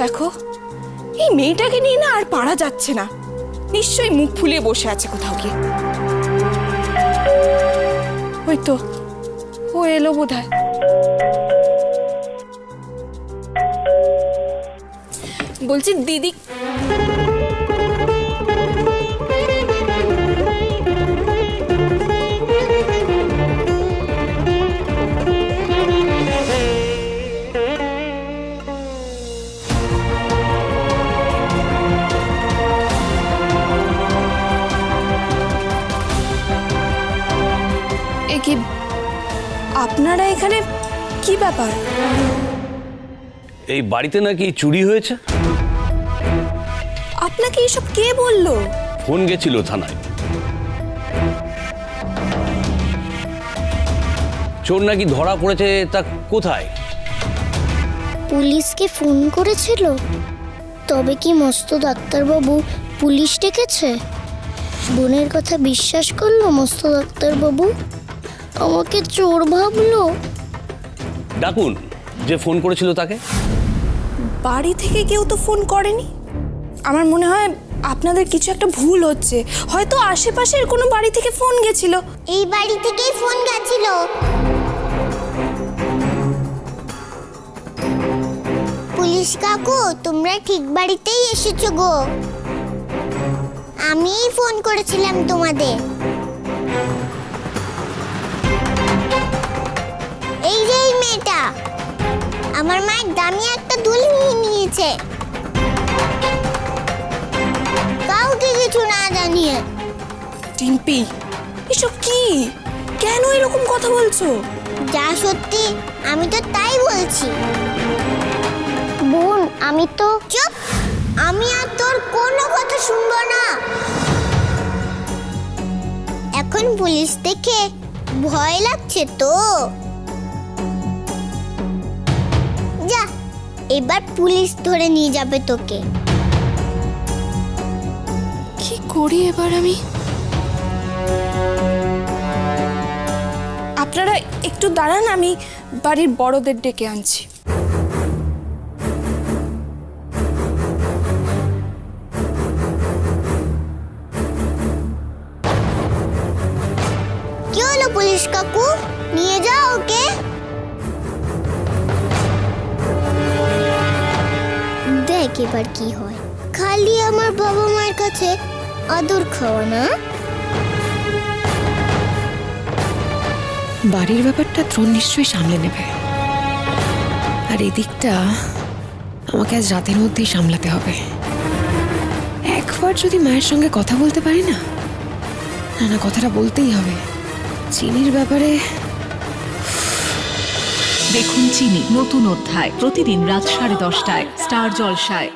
দেখো, এই মেয়েটাকে নিয়ে না আর পারা যাচ্ছে না। নিশ্চয়ই মুখ ফুলিয়ে বসে আছে কোথাও গিয়ে। ওই তো, ও এলো বোধ বলছি, দিদি আপনারা এখানে কি ব্যাপার? এই বাড়িতে নাকি চুরি হয়েছে? আপনাকে এসব কে বলল? ফোন গেছিল থানায়। চোর নাকি ধরা পড়েছে তা কোথায়? পুলিশকে ফোন করেছিল? তবে কি মস্ত ডাক্তারবাবু পুলিশ ডেকেছে? বোনের কথা বিশ্বাস করল মস্ত ডাক্তারবাবু? আমাকে চোর ভাবলো। ডাকুন যে ফোন করেছিল তাকে। বাড়ি থেকে কেউ তো ফোন করেনি? আমার মনে হয় আপনাদের কিছু একটা ভুল হচ্ছে। হয়তো আশেপাশের কোনো বাড়ি থেকে ফোন গেছিল। এই বাড়ি থেকেই ফোন গেছিল। পুলিশ কাকু তোমরা ঠিক বাড়িতেই এসেছ গো। আমিই ফোন করেছিলাম তোমাদের। মেয়েটা আমার মায়ের দামি একটা দুল নিয়ে নিয়েছে। কাউকে কিছু না জানিয়ে। টিম্পি এসব কি? কেন এরকম কথা বলছো? যা সত্যি আমি তো তাই বলছি। বোন আমি তো চুপ। আমি আর তোর কোনো কথা শুনব না। এখন পুলিশ দেখে ভয় লাগছে তো। এবার পুলিশ ধরে নিয়ে যাবে তোকে। কি করি এবার আমি? আপনারা একটু দাঁড়ান আমি বাড়ির বড়দের ডেকে আনছি। কি হলো পুলিশ কাকু? নিয়ে যাও ওকে। এবার কি হয়? খালি আমার বাবা মায়ের কাছে আদর খাওয়া না? বাড়ির ব্যাপারটা ত্রণ নিশ্চয়ই সামলে নেবে। আর এদিকটা আমাকে আজ রাতের মধ্যেই সামলাতে হবে। একবার যদি মায়ের সঙ্গে কথা বলতে পারি না? না না, কথাটা বলতেই হবে। চিনির ব্যাপারে দেখুন চিনি নতুন অধ্যায়। প্রতিদিন রাত সাড়ে দশটায় স্টার জলসায়।